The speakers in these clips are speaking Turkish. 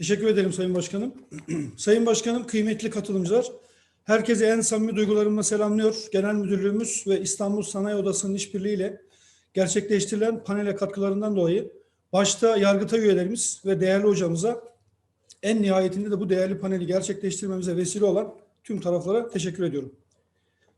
Teşekkür ederim Sayın Başkanım. Sayın Başkanım, kıymetli katılımcılar, herkese en samimi duygularımla selamlıyor. Genel Müdürlüğümüz ve İstanbul Sanayi Odası'nın işbirliğiyle gerçekleştirilen panele katkılarından dolayı başta Yargıtay üyelerimiz ve değerli hocamıza en nihayetinde de bu değerli paneli gerçekleştirmemize vesile olan tüm taraflara teşekkür ediyorum.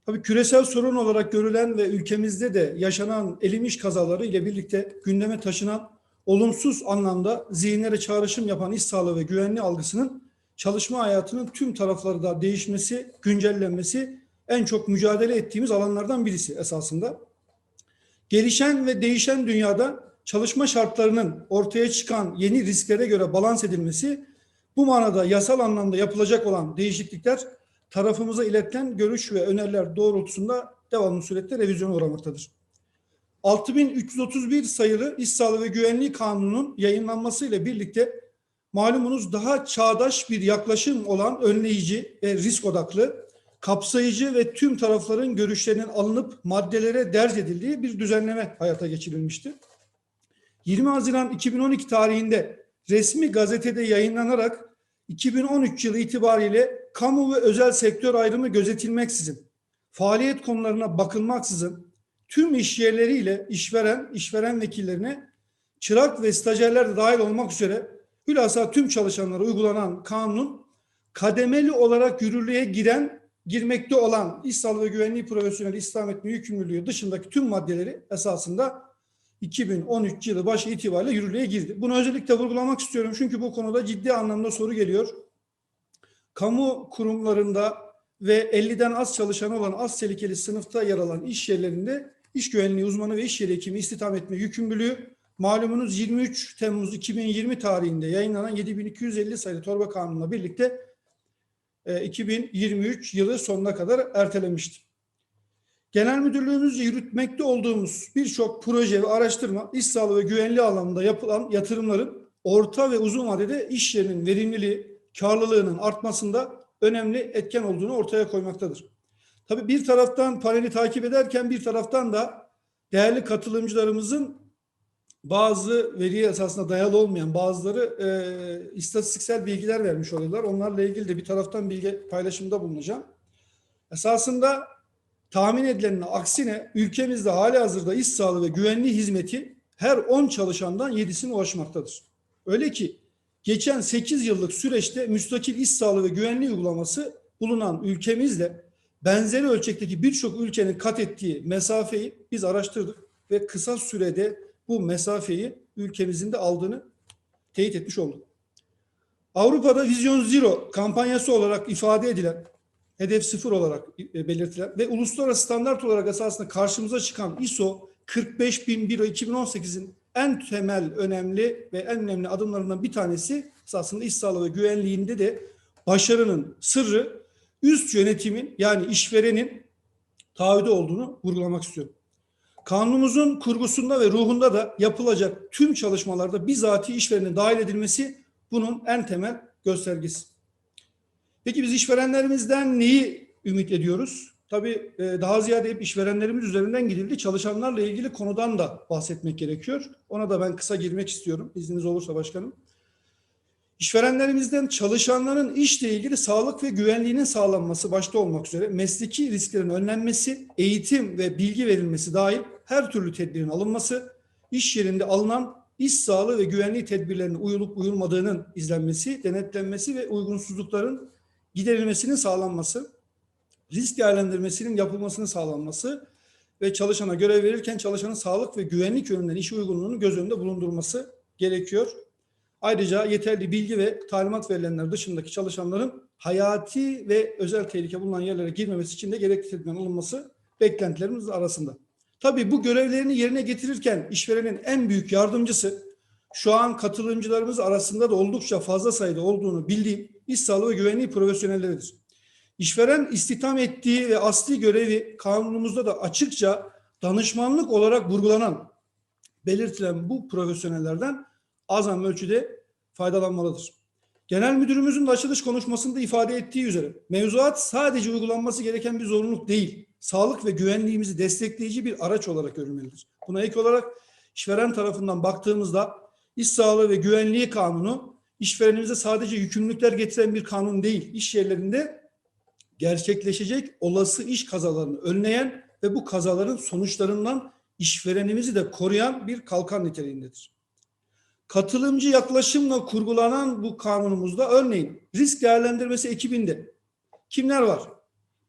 Tabii küresel sorun olarak görülen ve ülkemizde de yaşanan elim iş kazaları ile birlikte gündeme taşınan olumsuz anlamda zihinlere çağrışım yapan iş sağlığı ve güvenliği algısının çalışma hayatının tüm tarafları da değişmesi, güncellenmesi en çok mücadele ettiğimiz alanlardan birisi esasında. Gelişen ve değişen dünyada çalışma şartlarının ortaya çıkan yeni risklere göre balans edilmesi, bu manada yasal anlamda yapılacak olan değişiklikler tarafımıza iletilen görüş ve öneriler doğrultusunda devamlı surette revizyona uğramaktadır. 6331 sayılı İş Sağlığı ve Güvenliği Kanunu'nun yayınlanmasıyla birlikte malumunuz daha çağdaş bir yaklaşım olan önleyici ve risk odaklı, kapsayıcı ve tüm tarafların görüşlerinin alınıp maddelere derc edildiği bir düzenleme hayata geçirilmişti. 20 Haziran 2012 tarihinde resmi gazetede yayınlanarak 2013 yılı itibariyle kamu ve özel sektör ayrımı gözetilmeksizin, faaliyet konularına bakılmaksızın tüm iş yerleriyle işveren, işveren vekillerine çırak ve stajyerler de dahil olmak üzere hülasa tüm çalışanlara uygulanan kanun kademeli olarak yürürlüğe giren, girmekte olan iş sağlığı ve güvenliği profesyonel İslam etme yükümlülüğü dışındaki tüm maddeleri esasında 2013 yılı başı itibariyle yürürlüğe girdi. Bunu özellikle vurgulamak istiyorum çünkü bu konuda ciddi anlamda soru geliyor. Kamu kurumlarında ve 50'den az çalışanı olan az tehlikeli sınıfta yer alan iş yerlerinde iş güvenliği uzmanı ve iş yeri hekimi istihdam etme yükümlülüğü malumunuz 23 Temmuz 2020 tarihinde yayınlanan 7250 sayılı torba kanunla birlikte e, 2023 yılı sonuna kadar ertelenmişti. Genel müdürlüğümüzce yürütmekte olduğumuz birçok proje ve araştırma iş sağlığı ve güvenliği alanında yapılan yatırımların orta ve uzun vadede iş yerinin verimliliği, karlılığının artmasında önemli etken olduğunu ortaya koymaktadır. Tabii bir taraftan paneli takip ederken bir taraftan da değerli katılımcılarımızın bazı veriye esasında dayalı olmayan bazıları e, istatistiksel bilgiler vermiş oluyorlar. Onlarla ilgili de bir taraftan bilgi paylaşımda bulunacağım. Esasında tahmin edilenin aksine ülkemizde hali hazırda iş sağlığı ve güvenliği hizmeti her 10 çalışandan 7'sine ulaşmaktadır. Öyle ki geçen 8 yıllık süreçte müstakil iş sağlığı ve güvenliği uygulaması bulunan ülkemizle benzeri ölçekteki birçok ülkenin kat ettiği mesafeyi biz araştırdık ve kısa sürede bu mesafeyi ülkemizin de aldığını teyit etmiş olduk. Avrupa'da Vizyon Zero kampanyası olarak ifade edilen, hedef sıfır olarak e, belirtilen ve uluslararası standart olarak esasında karşımıza çıkan ISO 45001 2018'in en temel önemli ve en önemli adımlarından bir tanesi esasında iş sağlığı ve güvenliğinde de başarının sırrı üst yönetimin yani işverenin taahhüdü olduğunu vurgulamak istiyorum. Kanunumuzun kurgusunda ve ruhunda da yapılacak tüm çalışmalarda bizatihi işverenin dahil edilmesi bunun en temel göstergesi. Peki biz işverenlerimizden neyi ümit ediyoruz? Tabii e, daha ziyade hep işverenlerimiz üzerinden gidildi. Çalışanlarla ilgili konudan da bahsetmek gerekiyor. Ona da ben kısa girmek istiyorum. İzniniz olursa başkanım. İşverenlerimizden çalışanların işle ilgili sağlık ve güvenliğinin sağlanması başta olmak üzere mesleki risklerin önlenmesi, eğitim ve bilgi verilmesi dahil her türlü tedbirin alınması, iş yerinde alınan iş sağlığı ve güvenliği tedbirlerine uyulup uyulmadığının izlenmesi, denetlenmesi ve uygunsuzlukların giderilmesinin sağlanması, risk değerlendirmesinin yapılmasının sağlanması ve çalışana görev verirken çalışanın sağlık ve güvenlik yönünden iş uygunluğunu göz önünde bulundurması gerekiyor. Ayrıca yeterli bilgi ve talimat verilenler dışındaki çalışanların hayati ve özel tehlike bulunan yerlere girmemesi için de gerekli alınması beklentilerimiz arasında. Tabii bu görevlerini yerine getirirken işverenin en büyük yardımcısı şu an katılımcılarımız arasında da oldukça fazla sayıda olduğunu bildiğim iş sağlığı ve güvenliği profesyonelleridir. İşveren istihdam ettiği ve asli görevi kanunumuzda da açıkça danışmanlık olarak vurgulanan, belirtilen bu profesyonellerden azam ölçüde faydalanmalıdır. Genel müdürümüzün de açılış konuşmasında ifade ettiği üzere mevzuat sadece uygulanması gereken bir zorunluluk değil, sağlık ve güvenliğimizi destekleyici bir araç olarak görülmelidir. Buna ek olarak işveren tarafından baktığımızda İş Sağlığı ve Güvenliği Kanunu işverenimize sadece yükümlülükler getiren bir kanun değil, iş yerlerinde gerçekleşecek olası iş kazalarını önleyen ve bu kazaların sonuçlarından işverenimizi de koruyan bir kalkan niteliğindedir. Katılımcı yaklaşımla kurgulanan bu kanunumuzda örneğin risk değerlendirmesi ekibinde kimler var?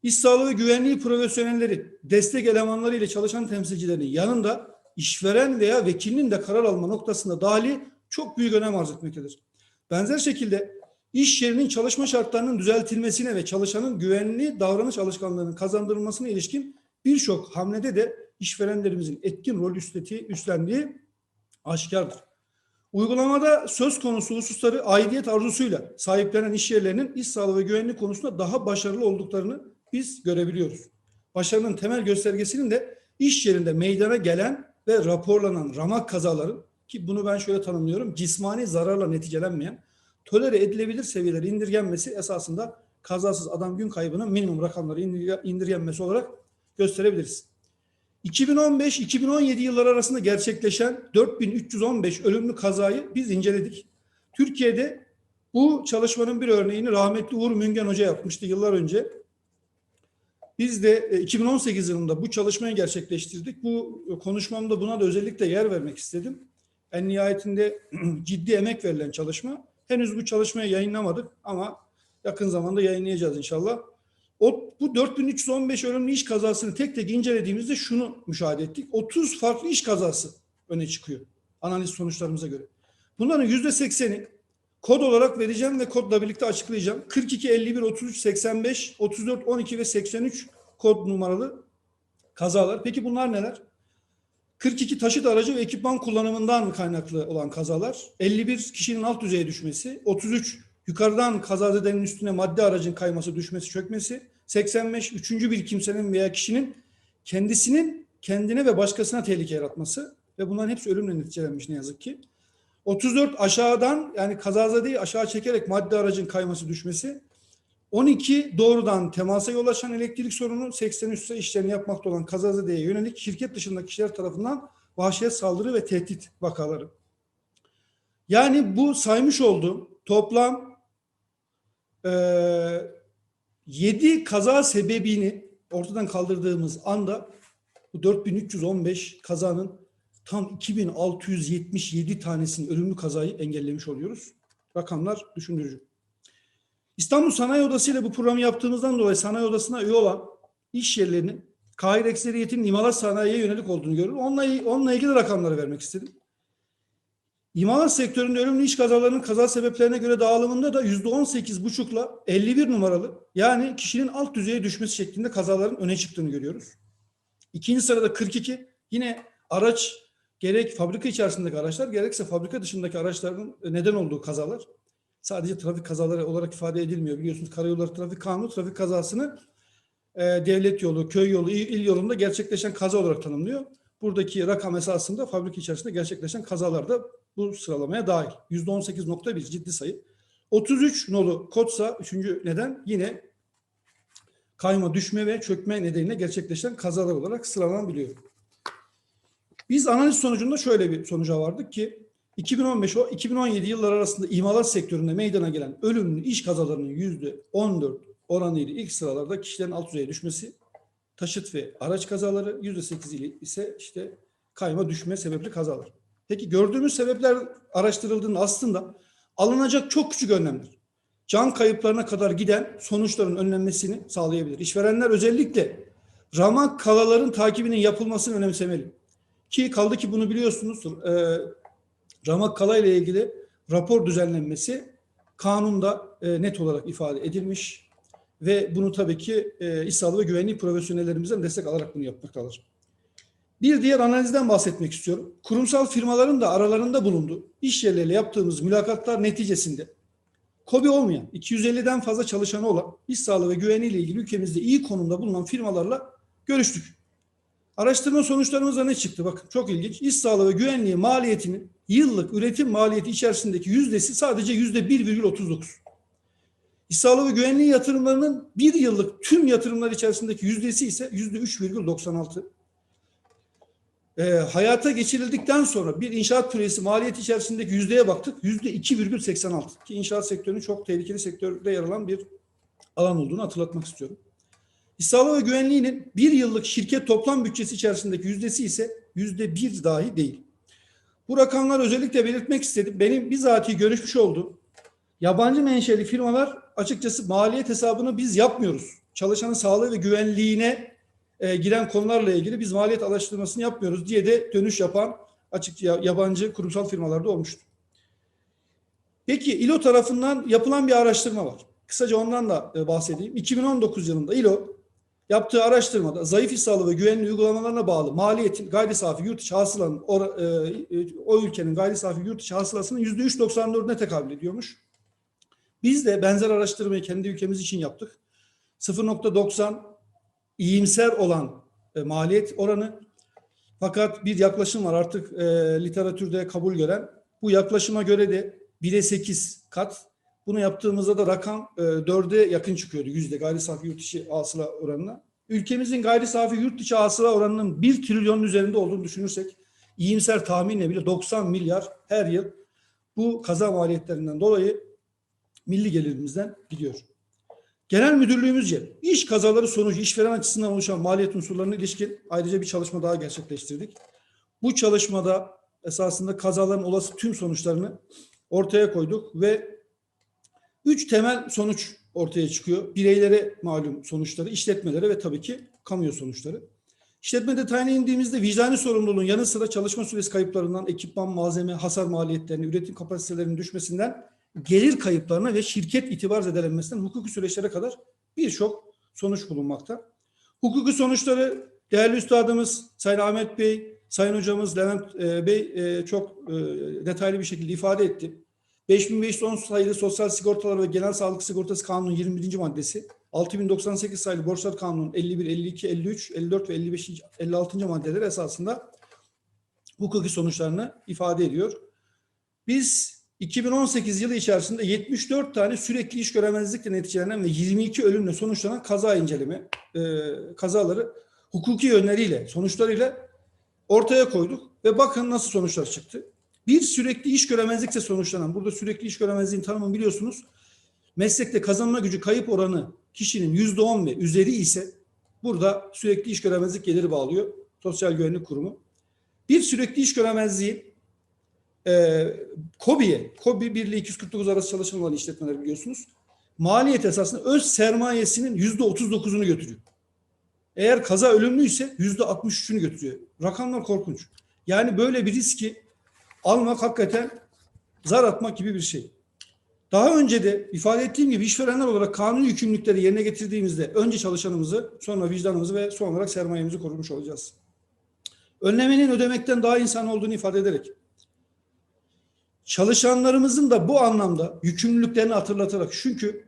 İş sağlığı ve güvenliği profesyonelleri, destek elemanları ile çalışan temsilcilerin yanında işveren veya vekilinin de karar alma noktasında dahili çok büyük önem arz etmektedir. Benzer şekilde iş yerinin çalışma şartlarının düzeltilmesine ve çalışanın güvenli davranış alışkanlığının kazandırılmasına ilişkin birçok hamlede de işverenlerimizin etkin rol üstlendiği aşikardır. Uygulamada söz konusu hususları aidiyet arzusuyla sahiplenen iş yerlerinin iş sağlığı ve güvenlik konusunda daha başarılı olduklarını biz görebiliyoruz. Başarının temel göstergesinin de iş yerinde meydana gelen ve raporlanan ramak kazaların ki bunu ben şöyle tanımlıyorum cismani zararla neticelenmeyen tolere edilebilir seviyelere indirgenmesi esasında kazasız adam gün kaybının minimum rakamları indirgenmesi olarak gösterebiliriz. 2015-2017 yılları arasında gerçekleşen 4315 ölümlü kazayı biz inceledik. Türkiye'de bu çalışmanın bir örneğini rahmetli Uğur Müngen Hoca yapmıştı yıllar önce. Biz de 2018 yılında bu çalışmayı gerçekleştirdik. Bu konuşmamda buna da özellikle yer vermek istedim. En nihayetinde ciddi emek verilen çalışma. Henüz bu çalışmayı yayınlamadık ama yakın zamanda yayınlayacağız inşallah. O, bu 4315 ölümlü iş kazasını tek tek incelediğimizde şunu müşahede ettik. 30 farklı iş kazası öne çıkıyor analiz sonuçlarımıza göre. Bunların %80'i kod olarak vereceğim ve kodla birlikte açıklayacağım. 42, 51, 33, 85, 34, 12 ve 83 kod numaralı kazalar. Peki bunlar neler? 42 taşıt aracı ve ekipman kullanımından kaynaklı olan kazalar, 51 kişinin alt düzeye düşmesi, 33 yukarıdan kazazedenin üstüne madde aracın kayması, düşmesi, çökmesi, 85 üçüncü bir kimsenin veya kişinin kendisinin kendine ve başkasına tehlike yaratması ve bunların hepsi ölümle neticelenmiş ne yazık ki. 34 aşağıdan yani kazazedeyi aşağı çekerek madde aracın kayması, düşmesi. 12 doğrudan temasa yol açan elektrik sorunu 83 ise işlerini yapmakta olan kazazedeye yönelik şirket dışındaki kişiler tarafından vahşet saldırı ve tehdit vakaları. Yani bu saymış olduğum toplam e, 7 kaza sebebini ortadan kaldırdığımız anda bu 4315 kazanın tam 2677 tanesinin ölümlü kazayı engellemiş oluyoruz. Rakamlar düşündürücü. İstanbul Sanayi Odası ile bu programı yaptığımızdan dolayı sanayi odasına üye olan iş yerlerinin kahir ekseriyetinin imalat sanayiye yönelik olduğunu görüyorum. Onunla, onunla ilgili rakamları vermek istedim. İmalat sektöründe ölümlü iş kazalarının kaza sebeplerine göre dağılımında da yüzde on sekiz buçukla 51 numaralı yani kişinin alt düzeye düşmesi şeklinde kazaların öne çıktığını görüyoruz. İkinci sırada 42 yine araç gerek fabrika içerisindeki araçlar gerekse fabrika dışındaki araçların neden olduğu kazalar sadece trafik kazaları olarak ifade edilmiyor. Biliyorsunuz karayolları trafik kanunu trafik kazasını e, devlet yolu, köy yolu, il yolunda gerçekleşen kaza olarak tanımlıyor. Buradaki rakam esasında fabrika içerisinde gerçekleşen kazalarda bu sıralamaya dahil. %18.1 ciddi sayı. 33 nolu kodsa üçüncü neden yine kayma, düşme ve çökme nedeniyle gerçekleşen kazalar olarak sıralanabiliyor. Biz analiz sonucunda şöyle bir sonuca vardık ki 2015 o 2017 yıllar arasında imalat sektöründe meydana gelen ölümlü iş kazalarının yüzde 14 oranıyla ilk sıralarda kişilerin alt düzeye düşmesi, taşıt ve araç kazaları yüzde 8 ile ise işte kayma düşme sebepli kazalar. Peki gördüğümüz sebepler araştırıldığında aslında alınacak çok küçük önlemler. Can kayıplarına kadar giden sonuçların önlenmesini sağlayabilir. İşverenler özellikle ramak kalaların takibinin yapılmasını önemsemeli. Ki kaldı ki bunu biliyorsunuz e, ramak kala ile ilgili rapor düzenlenmesi kanunda e, net olarak ifade edilmiş ve bunu tabii ki e, sağlığı ve güvenlik profesyonellerimizden destek alarak bunu yapmaktadır. Bir diğer analizden bahsetmek istiyorum. Kurumsal firmaların da aralarında bulunduğu iş yerleriyle yaptığımız mülakatlar neticesinde KOBİ olmayan 250'den fazla çalışanı olan iş sağlığı ve güvenliği ile ilgili ülkemizde iyi konumda bulunan firmalarla görüştük. Araştırma sonuçlarımızda ne çıktı? Bakın çok ilginç. İş sağlığı ve güvenliği maliyetinin yıllık üretim maliyeti içerisindeki yüzdesi sadece yüzde 1,39. İş sağlığı ve güvenliği yatırımlarının bir yıllık tüm yatırımlar içerisindeki yüzdesi ise yüzde 3,96. E, hayata geçirildikten sonra bir inşaat projesi maliyet içerisindeki yüzdeye baktık. Yüzde 2,86 ki inşaat sektörünün çok tehlikeli sektörde yer alan bir alan olduğunu hatırlatmak istiyorum. Sağlığı ve güvenliğinin bir yıllık şirket toplam bütçesi içerisindeki yüzdesi ise yüzde bir dahi değil. Bu rakamlar özellikle belirtmek istedim. Benim bizatihi görüşmüş olduğum yabancı menşeli firmalar açıkçası maliyet hesabını biz yapmıyoruz. Çalışanın sağlığı ve güvenliğine e, giren konularla ilgili biz maliyet araştırmasını yapmıyoruz diye de dönüş yapan açık yabancı kurumsal firmalarda olmuştu. Peki İLO tarafından yapılan bir araştırma var. Kısaca ondan da e, bahsedeyim. 2019 yılında İLO yaptığı araştırmada zayıf iş ve güvenliği uygulamalarına bağlı maliyetin gayri safi yurt içi hasılanın o, e, o ülkenin gayri safi yurt içi hasılasının %3.94'üne tekabül ediyormuş. Biz de benzer araştırmayı kendi ülkemiz için yaptık. 0.90 iyimser olan e, maliyet oranı. Fakat bir yaklaşım var artık e, literatürde kabul gören. Bu yaklaşıma göre de 1'e 8 kat. Bunu yaptığımızda da rakam e, 4'e yakın çıkıyordu yüzde gayri safi yurt içi hasıla oranına. Ülkemizin gayri safi yurt içi hasıla oranının 1 trilyonun üzerinde olduğunu düşünürsek iyimser tahminle bile 90 milyar her yıl bu kaza maliyetlerinden dolayı milli gelirimizden gidiyor. Genel müdürlüğümüzce iş kazaları sonucu işveren açısından oluşan maliyet unsurlarına ilişkin ayrıca bir çalışma daha gerçekleştirdik. Bu çalışmada esasında kazaların olası tüm sonuçlarını ortaya koyduk ve üç temel sonuç ortaya çıkıyor. Bireylere malum sonuçları, işletmelere ve tabii ki kamuya sonuçları. İşletme detayına indiğimizde vicdani sorumluluğun yanı sıra çalışma süresi kayıplarından, ekipman, malzeme, hasar maliyetlerine, üretim kapasitelerinin düşmesinden gelir kayıplarına ve şirket itibar zedelenmesinden hukuki süreçlere kadar birçok sonuç bulunmakta. Hukuki sonuçları değerli üstadımız Sayın Ahmet Bey, Sayın Hocamız Levent e, Bey e, çok e, detaylı bir şekilde ifade etti. 5510 sayılı Sosyal Sigortalar ve Genel Sağlık Sigortası Kanunu 21. maddesi, 6098 sayılı Borçlar Kanunu 51, 52, 53, 54 ve 55. 56. maddeler esasında hukuki sonuçlarını ifade ediyor. Biz 2018 yılı içerisinde 74 tane sürekli iş göremezlikle neticelenen ve 22 ölümle sonuçlanan kaza inceleme e, kazaları hukuki yönleriyle, sonuçlarıyla ortaya koyduk ve bakın nasıl sonuçlar çıktı. Bir sürekli iş göremezlikle sonuçlanan, burada sürekli iş göremezliğin tanımını biliyorsunuz. Meslekte kazanma gücü kayıp oranı kişinin yüzde on ve üzeri ise burada sürekli iş göremezlik geliri bağlıyor Sosyal Güvenlik Kurumu. Bir sürekli iş göremezliği e, KOBİ'ye, KOBİ 1 ile 249 arası çalışan olan işletmeler biliyorsunuz. Maliyet esasında öz sermayesinin yüzde 39'unu götürüyor. Eğer kaza ölümlüyse yüzde 63'ünü götürüyor. Rakamlar korkunç. Yani böyle bir riski almak hakikaten zar atmak gibi bir şey. Daha önce de ifade ettiğim gibi işverenler olarak kanuni yükümlülükleri yerine getirdiğimizde önce çalışanımızı, sonra vicdanımızı ve son olarak sermayemizi korumuş olacağız. Önlemenin ödemekten daha insan olduğunu ifade ederek çalışanlarımızın da bu anlamda yükümlülüklerini hatırlatarak çünkü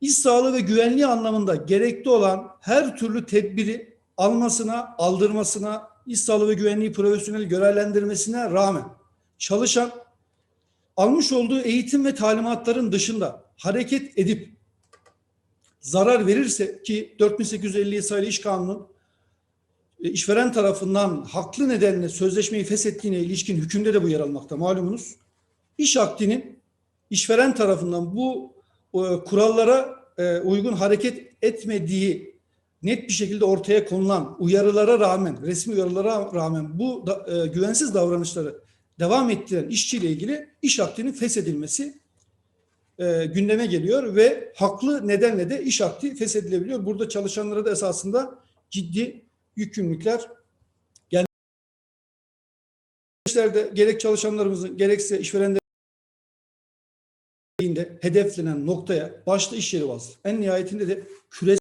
iş sağlığı ve güvenliği anlamında gerekli olan her türlü tedbiri almasına, aldırmasına, iş sağlığı ve güvenliği profesyonel görevlendirmesine rağmen çalışan almış olduğu eğitim ve talimatların dışında hareket edip zarar verirse ki 4850 sayılı iş kanunun e, işveren tarafından haklı nedenle sözleşmeyi feshettiğine ilişkin hükümde de bu yer almakta malumunuz. İş akdinin işveren tarafından bu e, kurallara e, uygun hareket etmediği net bir şekilde ortaya konulan uyarılara rağmen, resmi uyarılara rağmen bu da, e, güvensiz davranışları devam ettiren işçiyle ilgili iş akdinin feshedilmesi e, gündeme geliyor ve haklı nedenle de iş akdi feshedilebiliyor. Burada çalışanlara da esasında ciddi yükümlülükler gelmekte. Gerek çalışanlarımızın gerekse işverenlerin hedeflenen noktaya başta iş yeri vasfı. En nihayetinde de küresel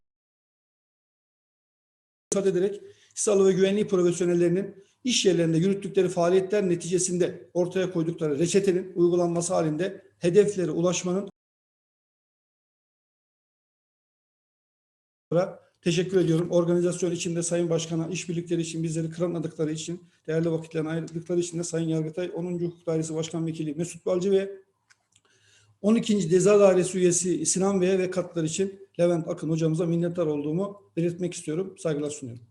ederek sağlığı ve güvenliği profesyonellerinin iş yerlerinde yürüttükleri faaliyetler neticesinde ortaya koydukları reçetenin uygulanması halinde hedeflere ulaşmanın teşekkür ediyorum. Organizasyon içinde Sayın Başkan'a, işbirlikleri için bizleri kıramadıkları için, değerli vakitlerini ayırdıkları için de Sayın Yargıtay 10. Hukuk Dairesi Başkan Vekili Mesut Balcı ve 12. Ceza Dairesi üyesi Sinan Bey'e ve katlar için Levent Akın hocamıza minnettar olduğumu belirtmek istiyorum. Saygılar sunuyorum.